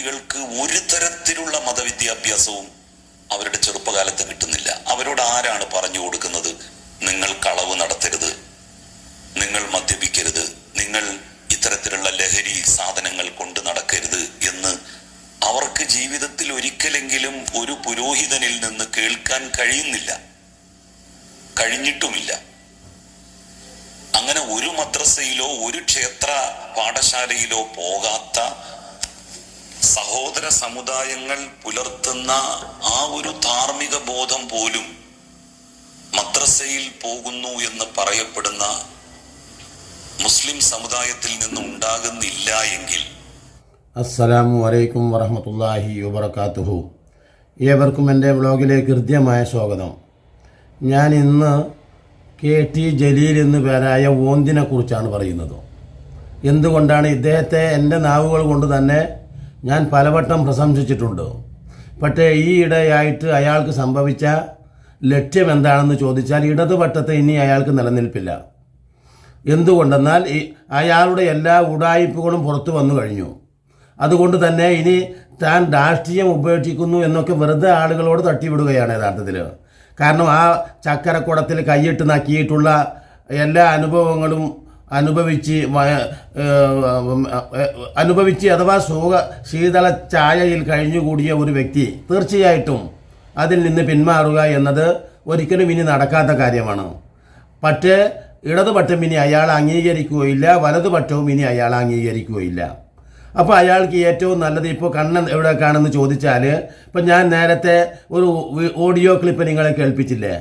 കുട്ടികൾക്ക് ഒരു തരത്തിലുള്ള മതവിദ്യാഭ്യാസവും അവരുടെ ചെറുപ്പകാലത്ത് കിട്ടുന്നില്ല. അവരോട് ആരാണ് പറഞ്ഞു കൊടുക്കുന്നത്? നിങ്ങൾ കളവ് നടത്തരുത്. നിങ്ങൾ മദ്യപിക്കരുത്. നിങ്ങൾ ഇത്തരത്തിലുള്ള ലഹരി സാധനങ്ങൾ കൊണ്ട് നടക്കരുത് എന്ന് അവർക്ക് ജീവിതത്തിൽ ഒരിക്കലെങ്കിലും ഒരു പുരോഹിതനിൽ നിന്ന് കേൾക്കാൻ കഴിയുന്നില്ല. കഴിഞ്ഞിട്ടുമില്ല. അങ്ങനെ ഒരു മദ്രസയിലോ ഒരു ക്ഷേത്ര പാഠശാലയിലോ പോകാത്ത സഹോദര സമുദായങ്ങൾ പുലർത്തുന്ന ആ ഒരു ധാർമ്മിക ബോധം പോലും മദ്രസയിൽ പോകുന്നു എന്ന് പറയപ്പെടുന്ന മുസ്ലിം സമുദായത്തിൽ നിന്ന് ഉണ്ടാകുന്നില്ല എങ്കിൽ. അസ്സലാമു അലൈക്കും വറഹമത്തല്ലാഹി വബർക്കാത്തുഹു ഏവർക്കും എന്റെ വ്ളോഗിലേക്ക് ഹൃദ്യമായ സ്വാഗതം. ഞാൻ ഇന്ന് കെ ടി ജലീൽ എന്ന് പേരായ ഓന്തിനെ കുറിച്ചാണ് പറയുന്നത്. എന്തുകൊണ്ടാണ് ഇദ്ദേഹത്തെ എന്റെ നാവുകൾ കൊണ്ട് തന്നെ ഞാൻ പലവട്ടം പ്രശംസിച്ചിട്ടുണ്ട്. പക്ഷേ ഈ ഇടയായിട്ട് അയാൾക്ക് സംഭവിച്ച ലക്ഷ്യം എന്താണെന്ന് ചോദിച്ചാൽ ഇടതുപക്ഷത്തെ ഇനി അയാൾക്ക് നിലനിൽപ്പില്ല. എന്തുകൊണ്ടെന്നാൽ ഈ അയാളുടെ എല്ലാ ഉടായ്പകളും പുറത്തു വന്നു കഴിഞ്ഞു. അതുകൊണ്ട് തന്നെ ഇനി താൻ രാഷ്ട്രീയം ഉപേക്ഷിക്കുന്നു എന്നൊക്കെ വെറുതെ ആളുകളോട് തട്ടിവിടുകയാണ് യഥാർത്ഥത്തിൽ. കാരണം ആ ചക്കരക്കുടത്തിൽ കൈയിട്ട് നക്കിയിട്ടുള്ള എല്ലാ അനുഭവങ്ങളും അനുഭവിച്ച് അനുഭവിച്ച് അഥവാ സുഖ ശീതള ചായയിൽ കഴിഞ്ഞുകൂടിയ ഒരു വ്യക്തി തീർച്ചയായിട്ടും അതിൽ നിന്ന് പിന്മാറുക എന്നത് ഒരിക്കലും ഇനി നടക്കാത്ത കാര്യമാണ്. പക്ഷേ ഇടതുപക്ഷം ഇനി അയാൾ അംഗീകരിക്കുകയില്ല വലതുപക്ഷവും ഇനി അയാൾ അംഗീകരിക്കുകയില്ല. അപ്പോൾ അയാൾക്ക് ഏറ്റവും നല്ലത് ഇപ്പോൾ കണ്ണൻ എവിടെ കാണുമെന്ന് ചോദിച്ചാൽ ഇപ്പം ഞാൻ നേരത്തെ ഒരു ഓഡിയോ ക്ലിപ്പ് നിങ്ങളെ കേൾപ്പിച്ചില്ലേ?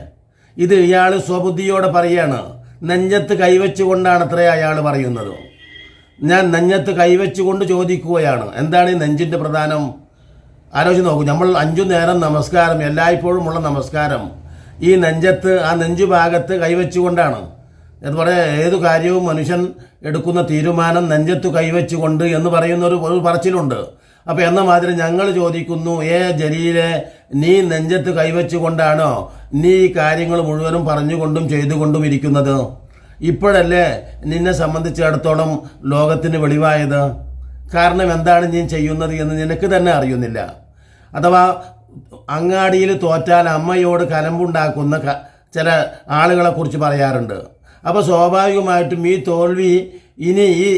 ഇത് ഇയാൾ സ്വബുദ്ധിയോടെ പറയാണ് നെഞ്ചത്ത് കൈവച്ചുകൊണ്ടാണ് അത്ര അയാൾ പറയുന്നത്. ഞാൻ നെഞ്ഞത്ത് കൈവച്ചുകൊണ്ട് ചോദിക്കുകയാണ്. എന്താണ് ഈ നെഞ്ചിന്റെ പ്രധാനം? ആലോചിച്ച് നോക്കൂ. നമ്മൾ അഞ്ചു നേരം നമസ്കാരം എല്ലായ്പ്പോഴും ഉള്ള നമസ്കാരം. ഈ നെഞ്ചത്ത് ആ നെഞ്ചു ഭാഗത്ത് കൈവച്ചുകൊണ്ടാണ്. അതുപോലെ ഏതു കാര്യവും മനുഷ്യൻ എടുക്കുന്ന തീരുമാനം നെഞ്ചത്ത് കൈവച്ചുകൊണ്ട് എന്ന് പറയുന്ന ഒരു പറച്ചിലുണ്ട്. അപ്പോൾ എന്ന മാതിരി ഞങ്ങൾ ചോദിക്കുന്നു ഏ ജലീലെ നീ നെഞ്ചത്ത് കൈവച്ചുകൊണ്ടാണോ നീ ഈ കാര്യങ്ങൾ മുഴുവനും പറഞ്ഞുകൊണ്ടും ചെയ്തുകൊണ്ടും ഇരിക്കുന്നത്? ഇപ്പോഴല്ലേ നിന്നെ സംബന്ധിച്ചിടത്തോളം ലോകത്തിന് വെളിവായത്? കാരണം എന്താണ് നീ ചെയ്യുന്നത് എന്ന് നിനക്ക് തന്നെ അറിയുന്നില്ല. അഥവാ അങ്ങാടിയിൽ തോറ്റാൽ അമ്മയോട് കലമ്പുണ്ടാക്കുന്ന ചില ആളുകളെ കുറിച്ച് പറയാറുണ്ട്. അപ്പോൾ സ്വാഭാവികമായിട്ടും ഈ തോൽവി ഇനി ഈ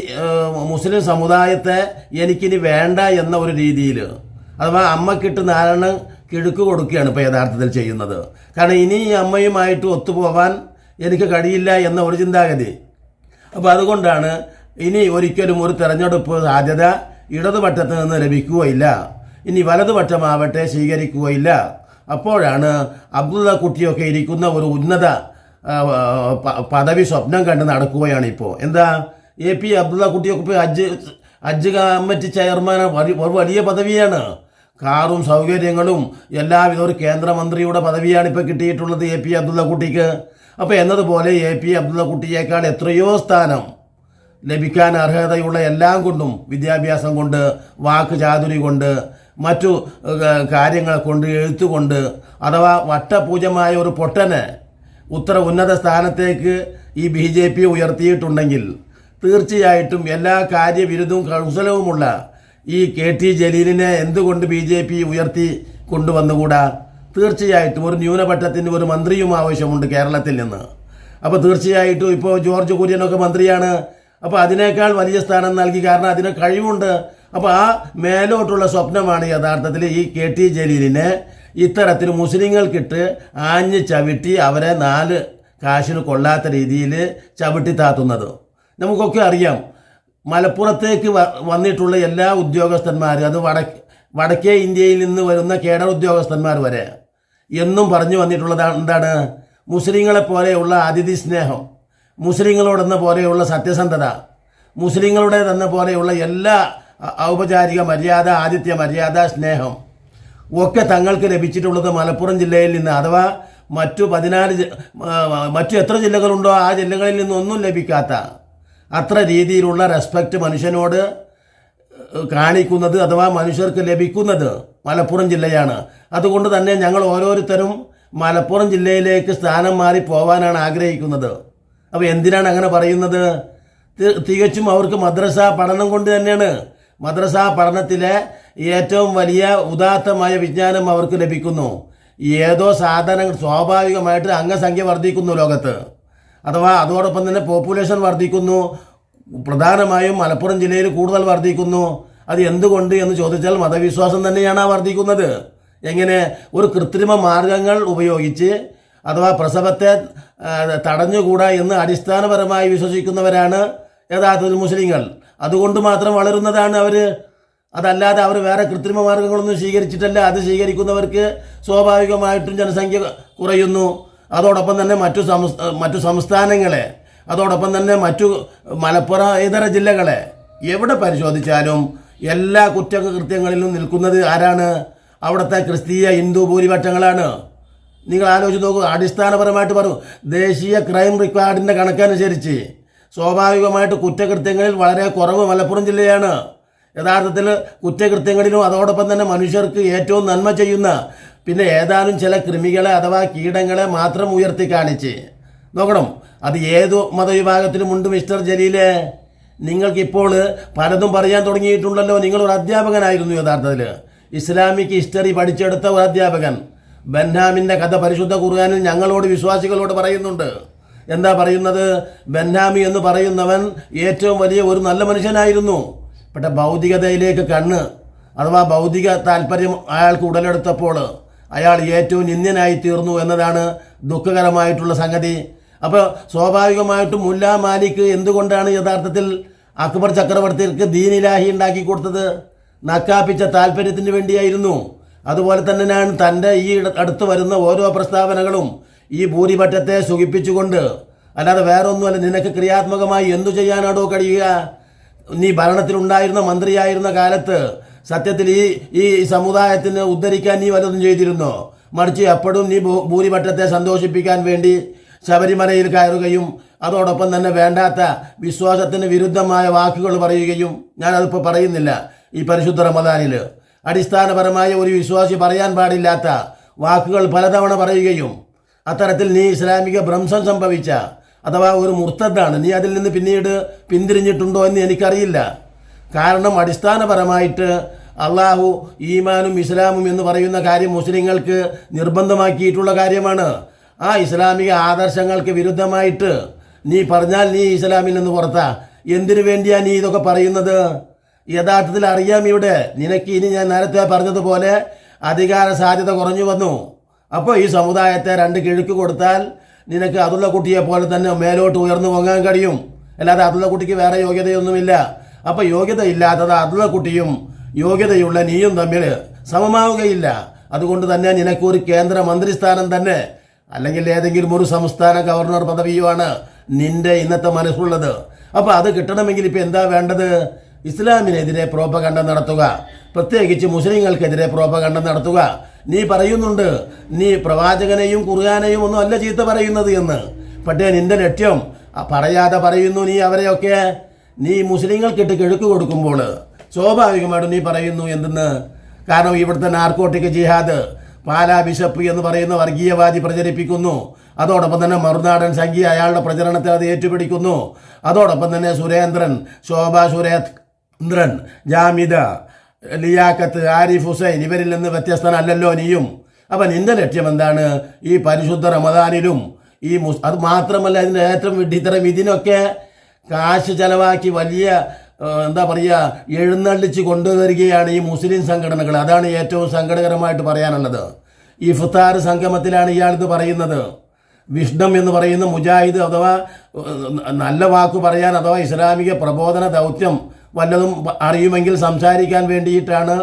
മുസ്ലിം സമുദായത്തെ എനിക്കിനി വേണ്ട എന്ന ഒരു രീതിയിൽ അഥവാ അമ്മക്കിട്ട് നാരായണ കിഴുക്ക് കൊടുക്കുകയാണ് ഇപ്പോൾ യഥാർത്ഥത്തിൽ ചെയ്യുന്നത്. കാരണം ഇനി ഈ അമ്മയുമായിട്ട് ഒത്തുപോവാൻ എനിക്ക് കഴിയില്ല എന്ന ഒരു ചിന്താഗതി. അപ്പോൾ അതുകൊണ്ടാണ് ഇനി ഒരിക്കലും ഒരു തെരഞ്ഞെടുപ്പ് സാധ്യത ഇടതുപക്ഷത്ത് നിന്ന് ലഭിക്കുകയില്ല ഇനി വലതുപക്ഷമാവട്ടെ സ്വീകരിക്കുകയില്ല അപ്പോഴാണ് അബ്ദുള്ള കുട്ടിയൊക്കെ ഇരിക്കുന്ന ഒരു ഉന്നത പദവി സ്വപ്നം കണ്ട് നടക്കുകയാണ് ഇപ്പോൾ എന്താ? എ പി അബ്ദുള്ള കുട്ടിയൊക്കെ പോയി ഹജ്ജ് ഹജ്ജ് കമ്മിറ്റി ചെയർമാൻ വലിയ പദവിയാണ്. കാറും സൗകര്യങ്ങളും എല്ലാവിധ ഒരു കേന്ദ്രമന്ത്രിയുടെ പദവിയാണ് ഇപ്പോൾ കിട്ടിയിട്ടുള്ളത് എ പി അബ്ദുള്ള കുട്ടിക്ക്. അപ്പോൾ എന്നതുപോലെ എ പി അബ്ദുള്ള കുട്ടിയേക്കാൾ എത്രയോ സ്ഥാനം ലഭിക്കാൻ അർഹതയുള്ള എല്ലാം കൊണ്ടും വിദ്യാഭ്യാസം കൊണ്ട് വാക്ക് ചാതുരി കൊണ്ട് മറ്റു കാര്യങ്ങൾ കൊണ്ട് എഴുത്തുകൊണ്ട് അഥവാ വട്ടപൂജമായ ഒരു പൊട്ടനെ ഉത്തര ഉന്നത സ്ഥാനത്തേക്ക് ഈ ബി ജെ പി ഉയർത്തിയിട്ടുണ്ടെങ്കിൽ തീർച്ചയായിട്ടും എല്ലാ കാര്യവിരുദ്ധവും കൗശലവുമുള്ള ഈ കെ ടി ജലീലിനെ എന്തുകൊണ്ട് ബി ജെ പി ഉയർത്തി കൊണ്ടുവന്നുകൂടാ? തീർച്ചയായിട്ടും ഒരു ന്യൂനപക്ഷത്തിന് ഒരു മന്ത്രിയും ആവശ്യമുണ്ട് കേരളത്തിൽ നിന്ന്. അപ്പോൾ തീർച്ചയായിട്ടും ഇപ്പോൾ ജോർജ് കുര്യനൊക്കെ മന്ത്രിയാണ്. അപ്പോൾ അതിനേക്കാൾ വലിയ സ്ഥാനം നൽകി കാരണം അതിന് കഴിവുണ്ട്. അപ്പോൾ ആ മേലോട്ടുള്ള സ്വപ്നമാണ് യഥാർത്ഥത്തിൽ ഈ കെ ടി ജലീലിനെ ഇത്തരത്തിൽ മുസ്ലിങ്ങൾക്കിട്ട് ആഞ്ഞ് ചവിട്ടി അവരെ നാല് കാശിന് കൊള്ളാത്ത രീതിയിൽ ചവിട്ടി താത്തുന്നത്. നമുക്കൊക്കെ അറിയാം. മലപ്പുറത്തേക്ക് വന്നിട്ടുള്ള എല്ലാ ഉദ്യോഗസ്ഥന്മാരും അത് വടക്ക് വടക്കേ ഇന്ത്യയിൽ നിന്ന് വരുന്ന കേഡർ ഉദ്യോഗസ്ഥന്മാർ വരെ എന്നും പറഞ്ഞു വന്നിട്ടുള്ളത് എന്താണ്? മുസ്ലിങ്ങളെ പോലെയുള്ള അതിഥി സ്നേഹം മുസ്ലിങ്ങളോടെന്ന പോലെയുള്ള സത്യസന്ധത മുസ്ലിങ്ങളുടെ തന്നെ പോലെയുള്ള എല്ലാ ഔപചാരിക മര്യാദ ആതിഥ്യ മര്യാദ സ്നേഹം ഒക്കെ തങ്ങൾക്ക് ലഭിച്ചിട്ടുള്ളത് മലപ്പുറം ജില്ലയിൽ നിന്ന്. അഥവാ മറ്റു പതിനാല് മറ്റു എത്ര ജില്ലകളുണ്ടോ ആ ജില്ലകളിൽ നിന്നൊന്നും ലഭിക്കാത്ത അത്ര രീതിയിലുള്ള റെസ്പെക്റ്റ് മനുഷ്യനോട് കാണിക്കുന്നത് അഥവാ മനുഷ്യർക്ക് ലഭിക്കുന്നത് മലപ്പുറം ജില്ലയാണ്. അതുകൊണ്ട് തന്നെ ഞങ്ങൾ ഓരോരുത്തരും മലപ്പുറം ജില്ലയിലേക്ക് സ്ഥാനം മാറി പോവാനാണ് ആഗ്രഹിക്കുന്നത്. അപ്പോൾ എന്തിനാണ് അങ്ങനെ പറയുന്നത്? തികച്ചും അവർക്ക് മദ്രസ പഠനം കൊണ്ട് തന്നെയാണ്. മദ്രസ പഠനത്തിലെ ഏറ്റവും വലിയ ഉദാത്തമായ വിജ്ഞാനം അവർക്ക് ലഭിക്കുന്നു. ഏതോ സാധനങ്ങൾ സ്വാഭാവികമായിട്ട് അംഗസംഖ്യ വർദ്ധിക്കുന്നു ലോകത്ത്. അഥവാ അതോടൊപ്പം തന്നെ പോപ്പുലേഷൻ വർദ്ധിക്കുന്നു. പ്രധാനമായും മലപ്പുറം ജില്ലയിൽ കൂടുതൽ വർദ്ധിക്കുന്നു. അത് എന്തുകൊണ്ട് എന്ന് ചോദിച്ചാൽ മതവിശ്വാസം തന്നെയാണ് ആ വർദ്ധിക്കുന്നത്. എങ്ങനെ? ഒരു കൃത്രിമ മാർഗങ്ങൾ ഉപയോഗിച്ച് അഥവാ പ്രസവത്തെ തടഞ്ഞുകൂടാ എന്ന് അടിസ്ഥാനപരമായി വിശ്വസിക്കുന്നവരാണ് യഥാർത്ഥത്തിൽ മുസ്ലിങ്ങൾ. അതുകൊണ്ട് മാത്രം വളരുന്നതാണ് അവർ അതല്ലാതെ അവർ വേറെ കൃത്രിമ മാർഗങ്ങളൊന്നും സ്വീകരിച്ചിട്ടല്ല. അത് സ്വീകരിക്കുന്നവർക്ക് സ്വാഭാവികമായിട്ടും ജനസംഖ്യ കുറയുന്നു. അതോടൊപ്പം തന്നെ മറ്റു സംസ്ഥ മറ്റു സംസ്ഥാനങ്ങളെ അതോടൊപ്പം തന്നെ മറ്റു മലപ്പുറം ഇതര ജില്ലകളെ എവിടെ പരിശോധിച്ചാലും എല്ലാ കുറ്റകൃത്യങ്ങളിലും നിൽക്കുന്നത് ആരാണ്? അവിടുത്തെ ക്രിസ്തീയ ഹിന്ദു ഭൂരിപക്ഷങ്ങളാണ്. നിങ്ങൾ ആലോചിച്ച് നോക്കൂ അടിസ്ഥാനപരമായിട്ട് പറയൂ ദേശീയ ക്രൈം റെക്കോർഡിന്റെ കണക്കനുസരിച്ച് സ്വാഭാവികമായിട്ട് കുറ്റകൃത്യങ്ങളിൽ വളരെ കുറവ് മലപ്പുറം ജില്ലയാണ്. യഥാർത്ഥത്തിൽ കുറ്റകൃത്യങ്ങളിലും അതോടൊപ്പം തന്നെ മനുഷ്യർക്ക് ഏറ്റവും നന്മ ചെയ്യുന്ന പിന്നെ ഏതാനും ചില കൃമികളെ അഥവാ കീടങ്ങളെ മാത്രം ഉയർത്തി കാണിച്ച്. നോക്കണം അത് ഏതു മതവിഭാഗത്തിലുമുണ്ട് മിസ്റ്റർ ജലീലെ? നിങ്ങൾക്കിപ്പോൾ പലതും പറയാൻ തുടങ്ങിയിട്ടുണ്ടല്ലോ. നിങ്ങളൊരു അധ്യാപകനായിരുന്നു യഥാർത്ഥത്തിൽ ഇസ്ലാമിക് ഹിസ്റ്ററി പഠിച്ചെടുത്ത ഒരു അധ്യാപകൻ. ബെൻഹാമിന്റെ കഥ പരിശുദ്ധ കുറുകാനിൽ ഞങ്ങളോട് വിശ്വാസികളോട് പറയുന്നുണ്ട്. എന്താ പറയുന്നത്? ബെൻഹാമി എന്ന് പറയുന്നവൻ ഏറ്റവും വലിയ ഒരു നല്ല മനുഷ്യനായിരുന്നു. പക്ഷെ ഭൗതികതയിലേക്ക് കണ്ണ് അഥവാ ഭൗതിക താല്പര്യം അയാൾക്ക് ഉടലെടുത്തപ്പോൾ അയാൾ ഏറ്റവും നിന്ദ്യനായി തീർന്നു എന്നതാണ് ദുഃഖകരമായിട്ടുള്ള സംഗതി. അപ്പോൾ സ്വാഭാവികമായിട്ടും മുല്ല മാലിക് എന്തുകൊണ്ടാണ് യഥാർത്ഥത്തിൽ അക്ബർ ചക്രവർത്തിക്ക് ദീനിലാഹി ഉണ്ടാക്കി കൊടുത്തത്? നക്കാപ്പിച്ച താല്പര്യത്തിന് വേണ്ടിയായിരുന്നു. അതുപോലെ തന്നെയാണ് തന്റെ ഈ അടുത്ത് വരുന്ന ഓരോ പ്രസ്താവനകളും ഈ ഭൂരിപക്ഷത്തെ സുഖിപ്പിച്ചുകൊണ്ട്. അല്ലാതെ വേറൊന്നുമല്ല നിനക്ക് ക്രിയാത്മകമായി എന്തു ചെയ്യാനാണോ കഴിയുക? നീ ഭരണത്തിലുണ്ടായിരുന്ന മന്ത്രിയായിരുന്ന കാലത്ത് സത്യത്തിൽ ഈ ഈ സമുദായത്തിന് ഉദ്ധരിക്കാൻ നീ വല്ലതും ചെയ്തിരുന്നോ? മറിച്ച് എപ്പോഴും നീ ഭൂരിപക്ഷത്തെ സന്തോഷിപ്പിക്കാൻ വേണ്ടി ശബരിമലയിൽ കയറുകയും അതോടൊപ്പം തന്നെ വേണ്ടാത്ത വിശ്വാസത്തിന് വിരുദ്ധമായ വാക്കുകൾ പറയുകയും ഞാനതിപ്പോൾ പറയുന്നില്ല ഈ പരിശുദ്ധ റമദാനിൽ അടിസ്ഥാനപരമായ ഒരു വിശ്വാസി പറയാൻ പാടില്ലാത്ത വാക്കുകൾ പലതവണ പറയുകയും അത്തരത്തിൽ നീ ഇസ്ലാമിക ഭ്രംശം സംഭവിച്ച അഥവാ ഒരു മുർത്തദ്ദാണ് നീ അതിൽ നിന്ന് പിന്നീട് പിന്തിരിഞ്ഞിട്ടുണ്ടോ എന്ന് എനിക്കറിയില്ല. കാരണം അടിസ്ഥാനപരമായിട്ട് അള്ളാഹു ഈമാനും ഇസ്ലാമും എന്ന് പറയുന്ന കാര്യം മുസ്ലിങ്ങൾക്ക് നിർബന്ധമാക്കിയിട്ടുള്ള കാര്യമാണ്. ആ ഇസ്ലാമിക ആദർശങ്ങൾക്ക് വിരുദ്ധമായിട്ട് നീ പറഞ്ഞാൽ നീ ഇസ്ലാമിൽ നിന്ന് പുറത്താ. എന്തിനു വേണ്ടിയാ നീ ഇതൊക്കെ പറയുന്നത്? യഥാർത്ഥത്തിൽ അറിയാം ഇവിടെ. നിനക്ക് ഇനി ഞാൻ നേരത്തെ പറഞ്ഞതുപോലെ അധികാര സാധ്യത കുറഞ്ഞു വന്നു. അപ്പോൾ ഈ സമുദായത്തെ രണ്ട് കിഴക്ക് കൊടുത്താൽ നിനക്ക് അതുള്ള കുട്ടിയെ പോലെ തന്നെ മേലോട്ട് ഉയർന്നു പൊങ്ങാൻ കഴിയും. അല്ലാതെ അതുള്ള കുട്ടിക്ക് വേറെ യോഗ്യതയൊന്നുമില്ല. അപ്പോൾ യോഗ്യത ഇല്ലാത്തത് അതുള്ള കുട്ടിയും യോഗ്യതയുള്ള നീയും തമ്മിൽ സമമാവുകയില്ല. അതുകൊണ്ട് തന്നെ നിനക്കൊരു കേന്ദ്ര മന്ത്രിസ്ഥാനം തന്നെ അല്ലെങ്കിൽ ഏതെങ്കിലും ഒരു സംസ്ഥാന ഗവർണർ പദവിയുമാണ് നിന്റെ ഇന്നത്തെ മനസ്സുള്ളത്. അപ്പോൾ അത് കിട്ടണമെങ്കിൽ ഇപ്പോൾ എന്താ വേണ്ടത്? ഇസ്ലാമിനെതിരെ പ്രോപകണ്ഡ നടത്തുക. പ്രത്യേകിച്ച് മുസ്ലിങ്ങൾക്കെതിരെ പ്രോപകണ്ഡ നടത്തുക. നീ പറയുന്നുണ്ട് നീ പ്രവാചകനെയും കുറുകാനെയും ഒന്നും അല്ല ചീത്ത പറയുന്നത് എന്ന്. പക്ഷേ നിന്റെ ലക്ഷ്യം പറയാതെ പറയുന്നു നീ അവരെയൊക്കെ. നീ മുസ്ലിങ്ങൾക്കിട്ട് കിഴക്ക് കൊടുക്കുമ്പോൾ സ്വാഭാവികമായിട്ടും നീ പറയുന്നു എന്തെന്ന്? കാരണം ഇവിടുത്തെ നാർക്കോട്ടിക് ജിഹാദ് പാലാ ബിഷപ്പ് എന്ന് പറയുന്ന വർഗീയവാദി പ്രചരിപ്പിക്കുന്നു. അതോടൊപ്പം തന്നെ മറുനാടൻ സംഖ്യ അയാളുടെ പ്രചരണത്തിൽ അത് ഏറ്റുപിടിക്കുന്നു. അതോടൊപ്പം തന്നെ സുരേന്ദ്രൻ ശോഭ സുരേന്ദ്രൻ ജാമിദ ലിയാക്കത്ത് ആരിഫ് ഹുസൈൻ ഇവരിൽ നിന്ന് വ്യത്യസ്തനല്ലല്ലോ നീയും. അപ്പം നിന്റെ ലക്ഷ്യം എന്താണ്? ഈ പരിശുദ്ധ റമദാനിലും ഈ മുസ് അത് മാത്രമല്ല ഇതിന്റെ ഏറ്റവും വിഡിത്തരം ഇതിനൊക്കെ കാശ് ചെലവാക്കി വലിയ എന്താ പറയുക എഴുന്നള്ളിച്ച് കൊണ്ടുവരികയാണ് ഈ മുസ്ലിം സംഘടനകൾ. അതാണ് ഏറ്റവും സങ്കടകരമായിട്ട് പറയാനുള്ളത്. ഇഫ്താർ സംഗമത്തിലാണ് ഇയാളിത് പറയുന്നത്. വിഷ്ണം എന്ന് പറയുന്ന മുജാഹിദ് അഥവാ നല്ല വാക്ക് പറയാൻ അഥവാ ഇസ്ലാമിക പ്രബോധന ദൗത്യം വല്ലതും അറിയുമെങ്കിൽ സംസാരിക്കാൻ വേണ്ടിയിട്ടാണ്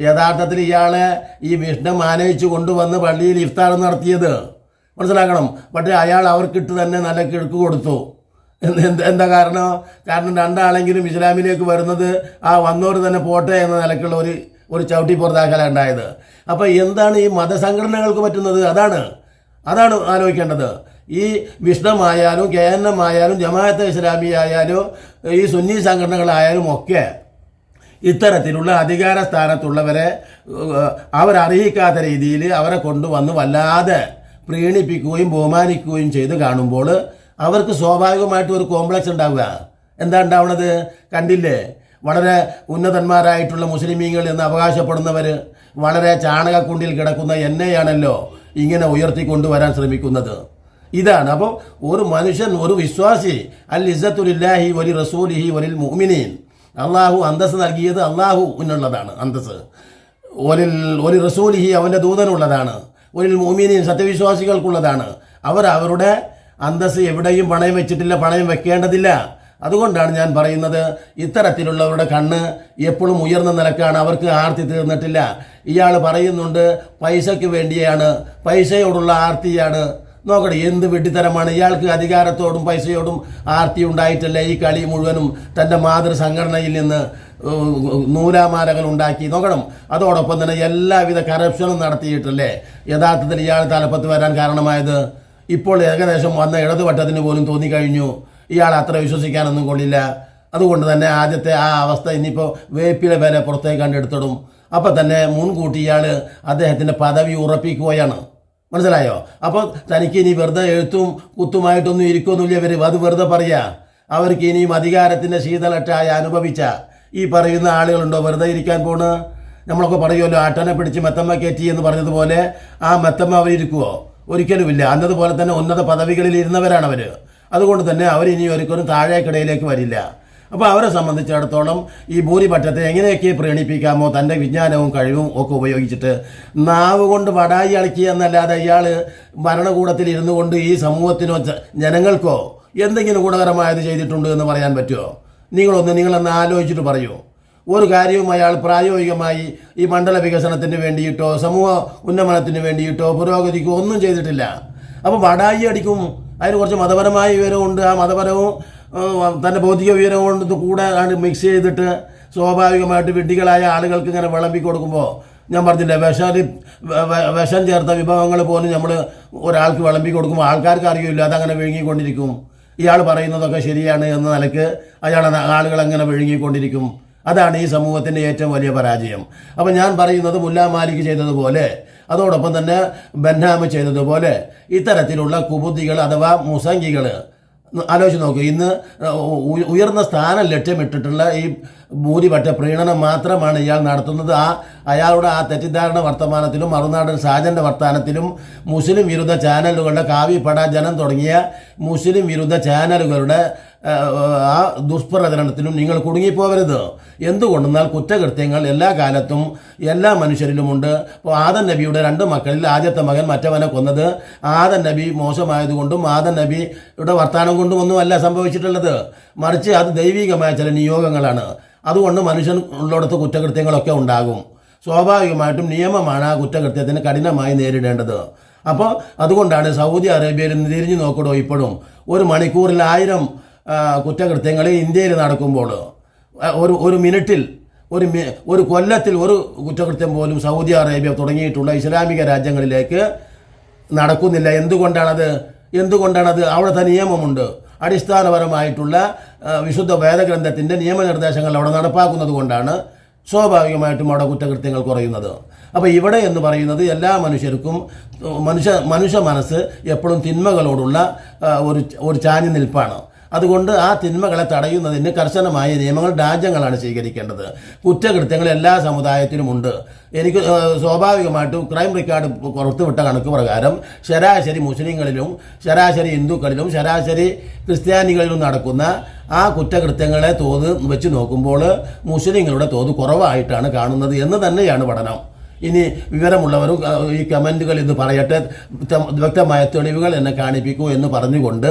യഥാർത്ഥത്തിൽ ഇയാളെ ഈ വിഷ്ണം ആനയിച്ചു കൊണ്ടുവന്ന് പള്ളിയിൽ ഇഫ്താർ നടത്തിയത്. മനസ്സിലാക്കണം. പക്ഷേ അയാൾ അവർക്കിട്ട് തന്നെ നല്ല കിഴക്ക് കൊടുത്തു. എന്ത് കാരണം? കാരണം രണ്ടാളെങ്കിലും ഇസ്ലാമിലേക്ക് വരുന്നത് ആ വന്നോട് തന്നെ പോട്ടെ എന്ന നിലക്കുള്ള ഒരു ഒരു ചവിട്ടി പുറത്താക്കലാണ് ഉണ്ടായത്. അപ്പോൾ എന്താണ് ഈ മതസംഘടനകൾക്ക് പറ്റുന്നത്? അതാണ്. അതാണ് ആലോചിക്കേണ്ടത്. ഈ വിഷ്ണമായാലും കെ എൻ എം ആയാലും ജമാഅത്ത് ഇസ്ലാമി ആയാലും ഈ സുന്നി സംഘടനകളായാലും ഒക്കെ ഇത്തരത്തിലുള്ള അധികാര സ്ഥാനത്തുള്ളവരെ അവരറിയിക്കാത്ത രീതിയിൽ അവരെ കൊണ്ടുവന്ന് വല്ലാതെ പ്രീണിപ്പിക്കുകയും ബഹുമാനിക്കുകയും ചെയ്ത് കാണുമ്പോൾ അവർക്ക് സ്വാഭാവികമായിട്ടും ഒരു കോംപ്ലക്സ് ഉണ്ടാവുക. എന്താ ഉണ്ടാവുന്നത് കണ്ടില്ലേ? വളരെ ഉന്നതന്മാരായിട്ടുള്ള മുസ്ലിമീങ്ങൾ എന്ന് അവകാശപ്പെടുന്നവർ വളരെ ചാണകക്കുണ്ടിൽ കിടക്കുന്ന എന്നെയാണല്ലോ ഇങ്ങനെ ഉയർത്തി കൊണ്ടുവരാൻ ശ്രമിക്കുന്നത്. ഇതാണ്. അപ്പോൾ ഒരു മനുഷ്യൻ ഒരു വിശ്വാസി അൽ ഇസത്തുലില്ലാഹി വലി റസൂലിഹി വലിൽ മുഅ്മിനീൻ. അള്ളാഹു അന്തസ് നൽകിയത് അള്ളാഹുവിനുള്ളതാണ് അന്തസ് ഒലിൽ ഒരു റസൂലിഹി അവന്റെ ദൂതനുള്ളതാണ്. ഒരിൽ മോമിനിയൻ സത്യവിശ്വാസികൾക്കുള്ളതാണ്. അവർ അവരുടെ അന്തസ് എവിടെയും പണയം വെച്ചിട്ടില്ല പണയം വെക്കേണ്ടതില്ല. അതുകൊണ്ടാണ് ഞാൻ പറയുന്നത് ഇത്തരത്തിലുള്ളവരുടെ കണ്ണ് എപ്പോഴും ഉയർന്ന നിലക്കാണ് അവർക്ക് ആർത്തി തീർന്നിട്ടില്ല. ഇയാൾ പറയുന്നുണ്ട് പൈസയ്ക്ക് വേണ്ടിയാണ് പൈസയോടുള്ള ആർത്തിയാണ്. നോക്കട്ടെ എന്ത് വെട്ടിത്തരമാണ്? ഇയാൾക്ക് അധികാരത്തോടും പൈസയോടും ആർത്തി ഉണ്ടായിട്ടല്ല ഈ കളി മുഴുവനും തന്റെ മാതൃസംഘടനയിൽ നിന്ന് നൂലാമാലകൾ ഉണ്ടാക്കി? നോക്കണം അതോടൊപ്പം തന്നെ എല്ലാവിധ കറപ്ഷനും നടത്തിയിട്ടല്ലേ? യഥാർത്ഥത്തിൽ ഇയാൾ തലപ്പത്ത് വരാൻ കാരണമായത്? ഇപ്പോൾ ഏകദേശം വന്ന ഇടതുപക്ഷത്തിന് പോലും തോന്നിക്കഴിഞ്ഞു. ഇയാൾ അത്ര വിശ്വസിക്കാനൊന്നും കൊള്ളില്ല. അതുകൊണ്ട് തന്നെ ആദ്യത്തെ ആ അവസ്ഥ ഇനിയിപ്പോൾ വേപ്പിലെ വില പുറത്തേക്ക് കണ്ടെടുത്തിടും. അപ്പോൾ തന്നെ മുൻകൂട്ടി ഇയാൾ അദ്ദേഹത്തിന്റെ പദവി ഉറപ്പിക്കുകയാണ്. മനസ്സിലായോ? അപ്പോൾ തനിക്ക് ഇനി വെറുതെ എഴുത്തും കുത്തുമായിട്ടൊന്നും ഇരിക്കുമെന്നില്ല ഇവർ അത് വെറുതെ പറയുക അവർക്ക് ഇനിയും അധികാരത്തിന്റെ ശീതളറ്റായ അനുഭവിച്ച ഈ പറയുന്ന ആളുകളുണ്ടോ? വെറുതെ ഇരിക്കാൻ പോണ്? നമ്മളൊക്കെ പറയുമല്ലോ ആട്ടനെ പിടിച്ച് മെത്തമ്മ കയറ്റി എന്ന് പറഞ്ഞതുപോലെ ആ മെത്തമ്മ അവരിയ്ക്കുവോ ഒരിക്കലുമില്ല. അന്നതുപോലെ തന്നെ ഉന്നത പദവികളിൽ ഇരുന്നവരാണ് അവർ അതുകൊണ്ട് തന്നെ അവർ ഇനി ഒരിക്കലും താഴേക്കിടയിലേക്ക് വരില്ല. അപ്പോൾ അവരെ സംബന്ധിച്ചിടത്തോളം ഈ ഭൂരിപക്ഷത്തെ എങ്ങനെയൊക്കെ പ്രീണിപ്പിക്കാമോ തന്റെ വിജ്ഞാനവും കഴിവും ഒക്കെ ഉപയോഗിച്ചിട്ട് നാവ് കൊണ്ട് വടായി അളക്കി എന്നല്ലാതെ ഇയാൾ ഭരണകൂടത്തിൽ ഇരുന്നു കൊണ്ട് ഈ സമൂഹത്തിനോ ജനങ്ങൾക്കോ എന്തെങ്കിലും ഗുണകരമായത് ചെയ്തിട്ടുണ്ട് എന്ന് പറയാൻ പറ്റുമോ നിങ്ങളൊന്ന് നിങ്ങളൊന്ന് ആലോചിച്ചിട്ട് പറയൂ. ഒരു കാര്യവും അയാൾ പ്രായോഗികമായി ഈ മണ്ഡല വികസനത്തിന് വേണ്ടിയിട്ടോ സമൂഹ ഉന്നമനത്തിന് വേണ്ടിയിട്ടോ പുരോഗതിക്കോ ഒന്നും ചെയ്തിട്ടില്ല. അപ്പോൾ വടായി അടിക്കും. അതിന് കുറച്ച് മതപരമായ വിവരമുണ്ട്. ആ മതപരവും തന്റെ ഭൗതിക വിവരവും കൂടെ മിക്സ് ചെയ്തിട്ട് സ്വാഭാവികമായിട്ട് വിഡ്ഢികളായ ആളുകൾക്ക് ഇങ്ങനെ വിളമ്പി കൊടുക്കുമ്പോൾ ഞാൻ പറഞ്ഞില്ലേ വിഷാലി വിഷം ചേർത്ത വിഭവങ്ങൾ പോലും നമ്മൾ ഒരാൾക്ക് വിളമ്പി കൊടുക്കുമ്പോൾ ആൾക്കാർക്ക് അറിയില്ല. അതങ്ങനെ വിഴുങ്ങിക്കൊണ്ടിരിക്കും. ഇയാൾ പറയുന്നതൊക്കെ ശരിയാണ് എന്ന നിലയ്ക്ക് അയാൾ ആളുകൾ അങ്ങനെ വിഴുങ്ങിക്കൊണ്ടിരിക്കും. അതാണ് ഈ സമൂഹത്തിന്റെ ഏറ്റവും വലിയ പരാജയം. അപ്പം ഞാൻ പറയുന്നത് മുല്ലാ മാലിക് ചെയ്തതുപോലെ അതോടൊപ്പം തന്നെ ബൻഹാമ് ചെയ്തതുപോലെ ഇത്തരത്തിലുള്ള കുബുദ്ധികൾ അഥവാ മുസംഗികൾ ആലോചിച്ച് നോക്കൂ ഇന്ന് ഉയർന്ന സ്ഥാനം ലക്ഷ്യമിട്ടിട്ടുള്ള ഈ ഭൂരിപക്ഷ പ്രീണനം മാത്രമാണ് ഇയാൾ നടത്തുന്നത്. ആ അയാളുടെ ആ തെറ്റിദ്ധാരണ വർത്തമാനത്തിലും മറുനാടൻ സാജന്റെ വർത്തമാനത്തിലും മുസ്ലിം വിരുദ്ധ ചാനലുകളുടെ കാവ്യപ്പട ജനം തുടങ്ങിയ മുസ്ലിം വിരുദ്ധ ചാനലുകളുടെ ആ, ദുഷ്പ്രചരണത്തിലും നിങ്ങൾ കുടുങ്ങിപ്പോവരുത്. എന്തുകൊണ്ടെന്നാൽ കുറ്റകൃത്യങ്ങൾ എല്ലാ കാലത്തും എല്ലാ മനുഷ്യരിലുമുണ്ട്. ഇപ്പോൾ ആദൻ നബിയുടെ രണ്ട് മക്കളിൽ ആദ്യത്തെ മകൻ മറ്റവനെ കൊന്നത് ആദൻ നബി മോശമായതുകൊണ്ടും ആദൻ നബിയുടെ വർത്താനം കൊണ്ടും ഒന്നുമല്ല സംഭവിച്ചിട്ടുള്ളത്. മറിച്ച് അത് ദൈവികമായ ചില നിയോഗങ്ങളാണ്. അതുകൊണ്ട് മനുഷ്യൻ ഉള്ളിടത്ത് കുറ്റകൃത്യങ്ങളൊക്കെ ഉണ്ടാകും. സ്വാഭാവികമായിട്ടും നിയമമാണ് ആ കുറ്റകൃത്യത്തിന് കഠിനമായി നേരിടേണ്ടത്. അപ്പോൾ അതുകൊണ്ടാണ് സൗദി അറേബ്യയിൽ തിരിഞ്ഞു നോക്കടോ ഇപ്പോഴും. ഒരു മണിക്കൂറിൽ ആയിരം കുറ്റകൃത്യങ്ങൾ ഇന്ത്യയിൽ നടക്കുമ്പോൾ ഒരു ഒരു മിനിറ്റിൽ ഒരു ഒരു കൊല്ലത്തിൽ ഒരു കുറ്റകൃത്യം പോലും സൗദി അറേബ്യ തുടങ്ങിയിട്ടുള്ള ഇസ്ലാമിക രാജ്യങ്ങളിലേക്ക് നടക്കുന്നില്ല. എന്തുകൊണ്ടാണത്? എന്തുകൊണ്ടാണത്? അവിടുത്തെ നിയമമുണ്ട്. അടിസ്ഥാനപരമായിട്ടുള്ള വിശുദ്ധ വേദഗ്രന്ഥത്തിന്റെ നിയമനിർദ്ദേശങ്ങൾ അവിടെ നടപ്പാക്കുന്നത് കൊണ്ടാണ് സ്വാഭാവികമായിട്ടും അവിടെ കുറ്റകൃത്യങ്ങൾ കുറയുന്നത്. അപ്പോൾ ഇവിടെ എന്ന് പറയുന്നത് എല്ലാ മനുഷ്യർക്കും മനുഷ്യ മനുഷ്യ മനസ്സ് എപ്പോഴും തിന്മകളോടുള്ള ഒരു ഒരു ചാഞ്ഞു നിൽപ്പാണ്. അതുകൊണ്ട് ആ തിന്മകളെ തടയുന്നതിന് കർശനമായ നിയമങ്ങൾ രാജ്യങ്ങളാണ് സ്വീകരിക്കേണ്ടത്. കുറ്റകൃത്യങ്ങൾ എല്ലാ സമുദായത്തിലും ഉണ്ട്. എനിക്ക് സ്വാഭാവികമായിട്ടും ക്രൈം റെക്കോർഡ് പുറത്തുവിട്ട കണക്ക് പ്രകാരം ശരാശരി മുസ്ലിങ്ങളിലും ശരാശരി ഹിന്ദുക്കളിലും ശരാശരി ക്രിസ്ത്യാനികളിലും നടക്കുന്ന ആ കുറ്റകൃത്യങ്ങളെ തോത് വെച്ച് നോക്കുമ്പോൾ മുസ്ലിങ്ങളുടെ തോത് കുറവായിട്ടാണ് കാണുന്നത് എന്ന് തന്നെയാണ് പഠനം. ഇനി വിവരമുള്ളവരും ഈ കമന്റുകൾ ഇത് പറയട്ടെ വ്യക്തമായ തെളിവുകൾ എന്നെ കാണിപ്പിക്കൂ എന്ന് പറഞ്ഞുകൊണ്ട്